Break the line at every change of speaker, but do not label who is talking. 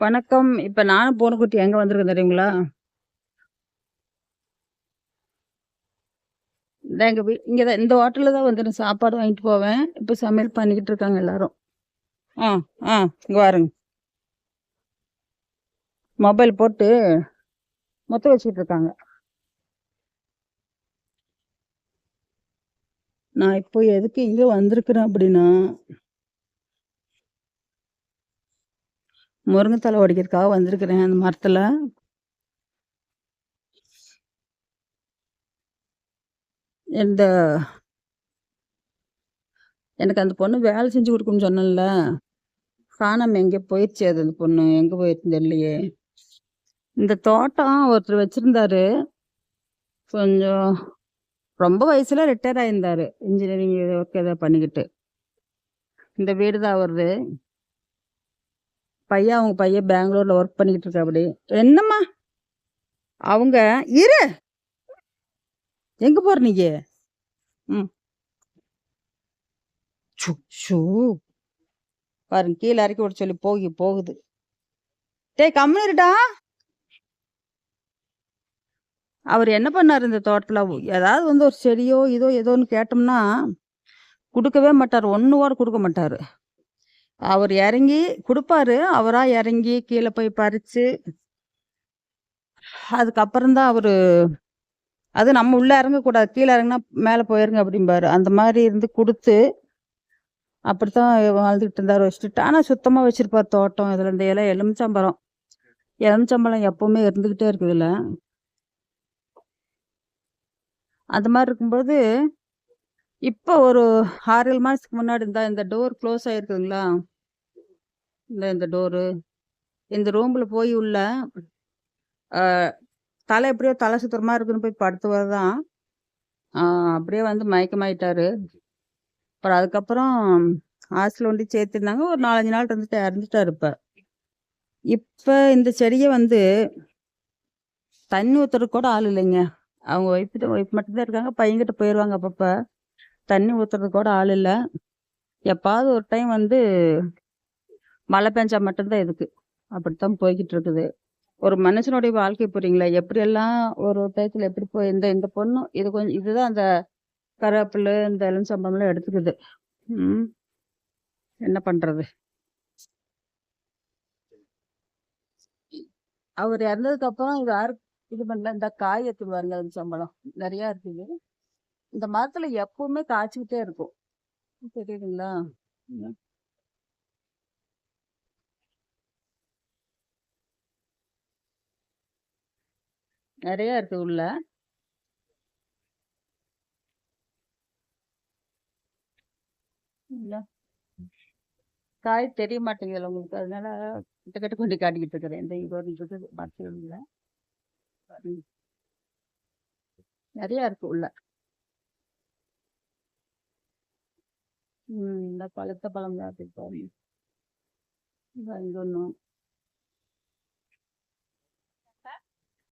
வணக்கம். இப்ப நானும் பூனைக்குட்டி எங்க வந்திருக்கேன் தெரியுங்களா? இந்த எங்க வீ இங்க தான் இந்த ஹோட்டல்ல தான் வந்து நான் சாப்பாடு வாங்கிட்டு போவேன். இப்ப சமையல் பண்ணிக்கிட்டு இருக்காங்க எல்லாரும். ஆ, ஆ இங்க பாருங்க. மொபைல் போட்டு மொத்த வச்சுட்டு இருக்காங்க. நான் இப்போ எதுக்கு இங்கே வந்திருக்கிறேன் அப்படின்னா முருங்கைத்தழை உடைக்கிறதுக்காக வந்திருக்கிறேன் அந்த மரத்தில் இந்த எனக்கு அந்த பொண்ணு வேலை செஞ்சு கொடுக்கணும்னு சொன்னேன்ல. காணாம எங்கே போயிடுச்சு அது அந்த பொண்ணு. எங்கே போயிருச்சுன்னு தெரியலையே. இந்த தோட்டம் ஒருத்தர் வச்சிருந்தாரு. கொஞ்சம் ரொம்ப வயசில் ரிட்டையர் ஆயிருந்தார் இன்ஜினியரிங் ஒர்க் ஏதோ பண்ணிக்கிட்டு. இந்த வீடு தான் வருது பையன் அவங்க பையன் பெங்களூர்ல ஒர்க் பண்ணிக்கிட்டு இருக்காப்படி. என்னம்மா? அவங்க இரு. எங்க போற நீ? ம். ஷோ! பாருங்க கீழே இறக்கி விட சொல்லி போகி போகுது. டேய் கம்முனு இருடா. என்ன பண்ணார் இந்த தோட்டத்தில் ஏதாவது வந்து ஒரு செடியோ, இதோ ஏதோன்னு கேட்டோம்னா, கொடுக்கவே மாட்டார் ஒன்று கூட கொடுக்க மாட்டார் அவர் இறங்கி கொடுப்பாரு அவரா இறங்கி கீழே போய் பறிச்சு அதுக்கப்புறம்தான் அவர் அவரு அது நம்ம உள்ள இறங்கக்கூடாது. கீழே இறங்குனா மேலே போயிருங்க அப்படிம்பாரு. அந்த மாதிரி இருந்து கொடுத்து அப்படித்தான் வாழ்ந்துக்கிட்டு இருந்தார் வச்சுட்டு. ஆனால் சுத்தமாக வச்சுருப்பார் தோட்டம். இதில் இந்த இலை எலுமிச்சம்பழம். எலுமிச்சம்பழம் எப்பவுமே இருந்துக்கிட்டே இருக்கு இதுல. அந்த மாதிரி இருக்கும்போது, இப்போ ஒரு ஆறு ஏழு மாதத்துக்கு முன்னாடி இருந்தால் இந்த டோர் க்ளோஸ் ஆகிருக்குங்களா இந்த இந்த டோரு. இந்த ரூமில் போய் உள்ள தலை எப்படியோ தலை சுத்தரமாக இருக்குன்னு போய் படுத்தவர் தான். அப்படியே வந்து மயக்கமாயிட்டாரு. அப்புறம் அதுக்கப்புறம் ஹாஸ்டல் ஒண்டி சேர்த்துருந்தாங்க ஒரு 4, 5 நாள் இருந்துட்டு இறந்துட்டாரு இப்போ இப்போ இந்த செடியை வந்து தண்ணி ஊற்றுறதுக்கு கூட ஆள் இல்லைங்க. அவங்க ஒய்ஃப் ஒய்ஃப் மட்டும்தான் இருக்காங்க. பையன்கிட்ட போயிடுவாங்க அப்பப்போ தண்ணி ஊற்றுறது கூட ஆள் இல்லை எப்பாவது ஒரு டைம் வந்து மழை பெஞ்சா மட்டும்தான் இதுக்கு. அப்படித்தான் போய்கிட்டு இருக்குது. ஒரு மனுஷனுடைய வாழ்க்கை புரியுங்களா? எப்படியெல்லாம் ஒரு டயத்தில் எப்படி போய் இந்த இந்த பொண்ணும் இது கொஞ்சம் இதுதான் அந்த கருவேப்பிலை, இந்த எலுமிச்சம்பழம்லாம் எடுத்துக்குது. என்ன பண்ணுறது அவர் இறந்ததுக்கப்புறம் இது யாரும் இது பண்ணல. இந்த காய் எடுத்துருவாருங்க அந்த எலுமிச்சம்பழம். நிறையா இருக்குது. இந்த மரத்துல எப்பவுமே காய்ச்சுக்கிட்டே இருக்கும். தெரியுதுங்களா? நெறையா இருக்கு உள்ள. காய் தெரிய மாட்டேங்குதுல்ல உங்களுக்கு. அதனால கிட்ட கிட்ட கொண்டு காட்டிக்கிட்டு இருக்கிறேன். இந்த இருக்குது மரத்துல. நெறையா இருக்கு உள்ள. இந்த பழுத்த பழம் தான்